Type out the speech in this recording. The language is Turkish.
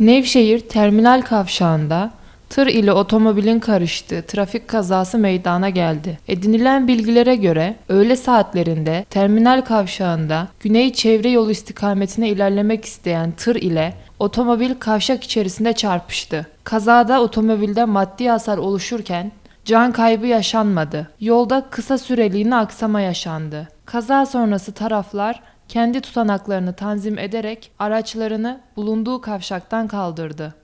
Nevşehir Terminal Kavşağı'nda tır ile otomobilin karıştığı trafik kazası meydana geldi. Edinilen bilgilere göre öğle saatlerinde terminal kavşağında güney çevre yolu istikametine ilerlemek isteyen tır ile otomobil kavşak içerisinde çarpıştı. Kazada otomobilde maddi hasar oluşurken can kaybı yaşanmadı. Yolda kısa süreliğine aksama yaşandı. Kaza sonrası taraflar kendi tutanaklarını tanzim ederek araçlarını bulunduğu kavşaktan kaldırdı.